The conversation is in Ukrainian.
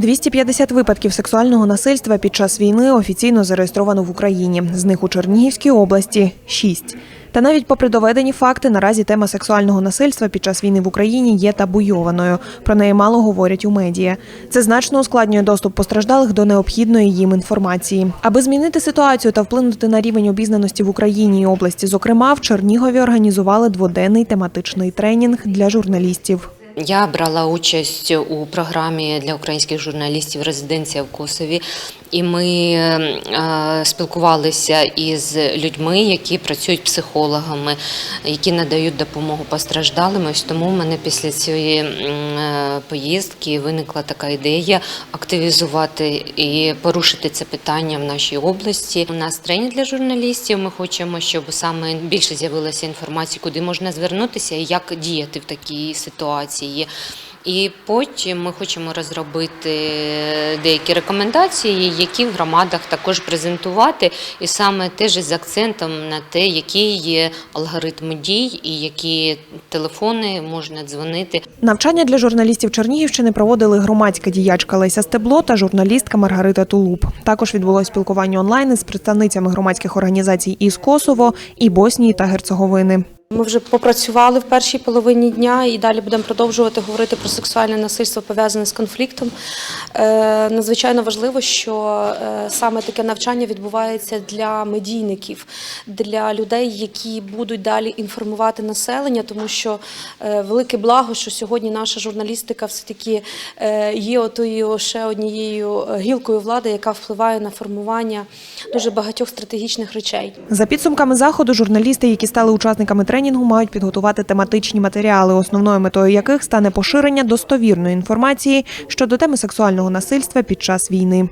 250 випадків сексуального насильства під час війни офіційно зареєстровано в Україні. З них у Чернігівській області – 6. Та навіть попри доведені факти, наразі тема сексуального насильства під час війни в Україні є табуйованою. Про неї мало говорять у медіа. Це значно ускладнює доступ постраждалих до необхідної їм інформації. Аби змінити ситуацію та вплинути на рівень обізнаності в Україні і області, зокрема, в Чернігові організували дводенний тематичний тренінг для журналістів. Я брала участь у програмі для українських журналістів Резиденція в Косові, і ми е, спілкувалися із людьми, які працюють психологами, які надають допомогу постраждалим. Ось тому в мене після цієї е, поїздки виникла така ідея активізувати і порушити це питання в нашій області. У нас тренінг для журналістів. Ми хочемо, щоб саме більше з'явилося інформації, куди можна звернутися і як діяти в такій ситуації. І потім ми хочемо розробити деякі рекомендації, які в громадах також презентувати, і саме теж з акцентом на те, який є алгоритм дій і які телефони можна дзвонити. Навчання для журналістів Чернігівщини проводили громадська діячка Леся Стебло та журналістка Маргарита Тулуб. Також відбулось спілкування онлайн із представницями громадських організацій із Косово і Боснії та Герцеговини. Ми вже попрацювали в першій половині дня і далі будемо продовжувати говорити про сексуальне насильство пов'язане з конфліктом. Е, надзвичайно важливо, що е, саме таке навчання відбувається для медійників, для людей, які будуть далі інформувати населення, тому що е, велике благо, що сьогодні наша журналістика все-таки е, є отою ще однією гілкою влади, яка впливає на формування дуже багатьох стратегічних речей. За підсумками заходу, журналісти, які стали учасниками тренінгу, мають підготувати тематичні матеріали, основною метою яких стане поширення достовірної інформації щодо теми сексуального насильства під час війни.